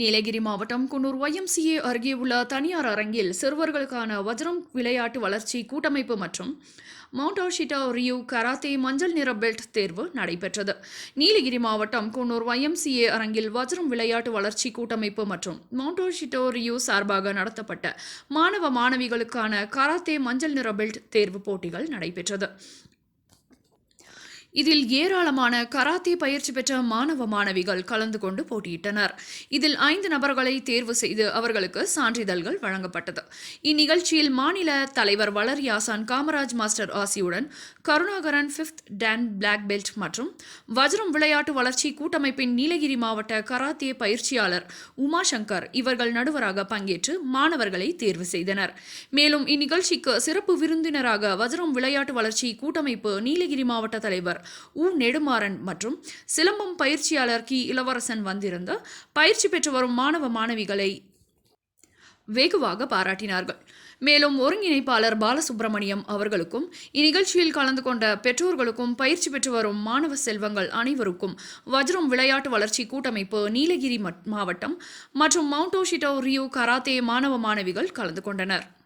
நீலகிரி மாவட்டம் குன்னூர் ஒய்எம்சிஏ அருகே உள்ள தனியார் அரங்கில் சிறுவர்களுக்கான வஜ்ரம் விளையாட்டு வளர்ச்சி கூட்டமைப்பு மற்றும் மவுண்ட் ஆஷிட்டா ரியூ கராத்தே மஞ்சள் நிற பெல்ட் தேர்வு நடைபெற்றது. நீலகிரி மாவட்டம் குன்னூர் ஒய்எம்சிஏ அரங்கில் வஜ்ரம் விளையாட்டு வளர்ச்சி கூட்டமைப்பு மற்றும் மவுண்ட் ஆஷிட்டோ ரியூ சார்பாக நடத்தப்பட்ட மாணவ மாணவிகளுக்கான கராத்தே மஞ்சள் நிற பெல்ட் தேர்வு போட்டிகள் நடைபெற்றது. இதில் ஏராளமான கராத்தே பயிற்சி பெற்ற மாணவ மாணவிகள் கலந்து கொண்டு போட்டியிட்டனர். இதில் ஐந்து நபர்களை தேர்வு செய்து அவர்களுக்கு சான்றிதழ்கள் வழங்கப்பட்டது. இந்நிகழ்ச்சியில் மாநில தலைவர் வளர்யாசான் Kamaraj master ஆசியுடன் Karunakaran fifth dan black belt மற்றும் வஜ்ரம் விளையாட்டு வளர்ச்சி கூட்டமைப்பின் நீலகிரி மாவட்ட கராத்தே பயிற்சியாளர் உமாசங்கர் இவர்கள் நடுவராக பங்கேற்று மாணவர்களை தேர்வு செய்தனர். மேலும் இந்நிகழ்ச்சிக்கு சிறப்பு விருந்தினராக வஜ்ரம் விளையாட்டு வளர்ச்சி கூட்டமைப்பு நீலகிரி மாவட்ட தலைவர் உ. நெடுமாறன் மற்றும் சிலம்பம் பயிற்சியாளர் கி. இளவரசன் வந்திருந்து பயிற்சி பெற்று வரும் மாணவ மாணவிகளை வெகுவாக பாராட்டினார்கள். மேலும் ஒருங்கிணைப்பாளர் பாலசுப்ரமணியம் அவர்களுக்கும் இந்நிகழ்ச்சியில் கலந்து கொண்ட பெற்றோர்களுக்கும் பயிற்சி பெற்று வரும் மாணவ செல்வங்கள் அனைவருக்கும் வஜ்ரம் விளையாட்டு வளர்ச்சி கூட்டமைப்பு நீலகிரி மட்- மாவட்டம் மற்றும் மவுண்டோஷிட்டோ ரியோ கராத்தே மாணவ மாணவிகள் கலந்து கொண்டனர்.